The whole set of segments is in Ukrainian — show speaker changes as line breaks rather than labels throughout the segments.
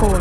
four.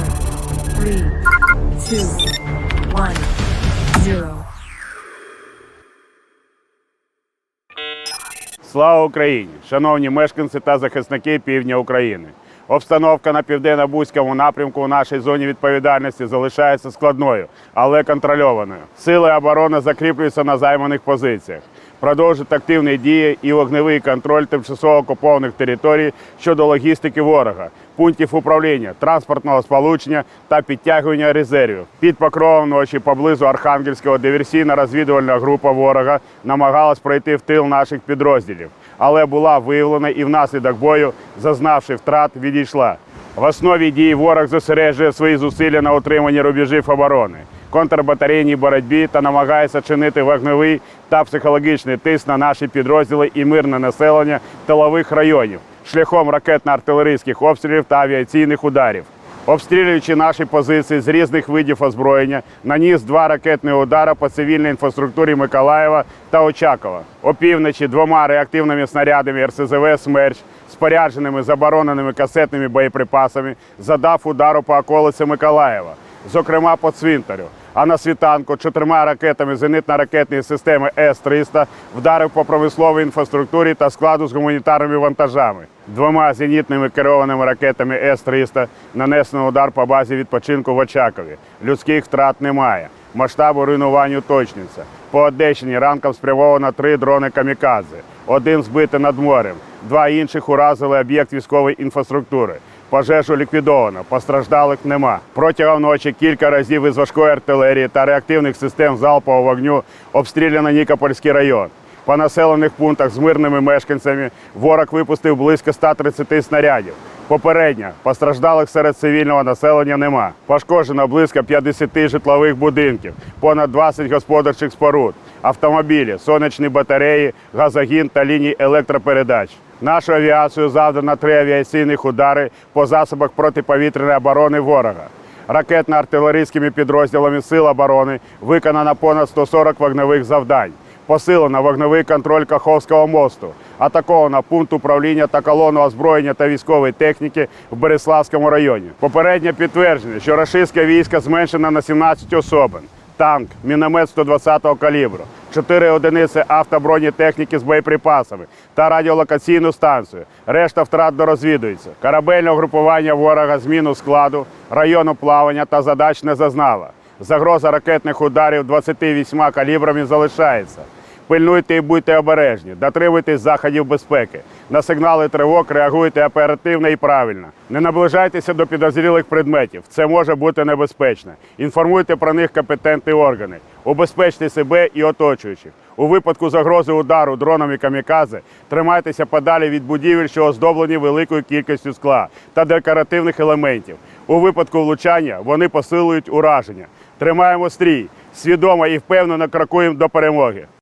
Слава Україні! Шановні мешканці та захисники півдня України. Обстановка на південно-бузькому напрямку у нашій зоні відповідальності залишається складною, але контрольованою. Сили оборони закріплюються на займаних позиціях. Продовжують активні дії і вогневий контроль тимчасово окупованих територій щодо логістики ворога, пунктів управління, транспортного сполучення та підтягування резервів. Під покровом ночі поблизу Архангельського диверсійна розвідувальна група ворога намагалась пройти в тил наших підрозділів, але була виявлена і внаслідок бою, зазнавши втрат, відійшла. В основі дій ворог зосереджує свої зусилля на утриманні рубежів оборони, контрбатарейній боротьбі та намагається чинити вогневий та психологічний тиск на наші підрозділи і мирне населення тилових районів шляхом ракетно-артилерійських обстрілів та авіаційних ударів. Обстрілюючи наші позиції з різних видів озброєння, наніс два ракетні удари по цивільній інфраструктурі Миколаєва та Очакова. Опівночі двома реактивними снарядами РСЗВ «Смерч» спорядженими забороненими касетними боєприпасами задав удару по околиці Миколаєва, зокрема по цвинтарю. А на світанку чотирма ракетами зенитно-ракетної системи С-300 вдарив по промисловій інфраструктурі та складу з гуманітарними вантажами. Двома зенітними керованими ракетами С-300 нанесено удар по базі відпочинку в Очакові. Людських втрат немає. Масштабу руйнувань уточнюється. По Одещині ранком спрямовано три дрони камікадзе. Один збитий над морем, два інших уразили об'єкт військової інфраструктури. Пожежу ліквідовано, постраждалих нема. Протягом ночі кілька разів із важкої артилерії та реактивних систем залпового вогню обстріляно Нікопольський район. По населених пунктах з мирними мешканцями ворог випустив близько 130 снарядів. Попередньо постраждалих серед цивільного населення нема. Пошкоджено близько 50 житлових будинків, понад 20 господарчих споруд, автомобілі, сонячні батареї, газогін та лінії електропередач. Нашу авіацію завдано три авіаційних удари по засобах протиповітряної оборони ворога. Ракетно-артилерійськими підрозділами Сил оборони виконано понад 140 вогневих завдань. Посилено вогневий контроль Каховського мосту, атаковано пункт управління та колону озброєння та військової техніки в Береславському районі. Попереднє підтвердження, що рашистське військо зменшено на 17 особин. Танк, міномет 120-го калібру, 4 одиниці автобронетехніки з боєприпасами та радіолокаційну станцію. Решта втрат дорозвідується. Корабельне угрупування ворога зміну складу, району плавання та задач не зазнала. Загроза ракетних ударів 28 калібрами залишається. Пильнуйте і будьте обережні, дотримуйтесь заходів безпеки. На сигнали тривог реагуйте оперативно і правильно. Не наближайтеся до підозрілих предметів. Це може бути небезпечно. Інформуйте про них компетентні органи. Убезпечте себе і оточуючих. У випадку загрози удару дронами камікадзе тримайтеся подалі від будівель, що оздоблені великою кількістю скла та декоративних елементів. У випадку влучання вони посилують ураження. Тримаємо стрій, свідомо і впевнено крокуємо до перемоги.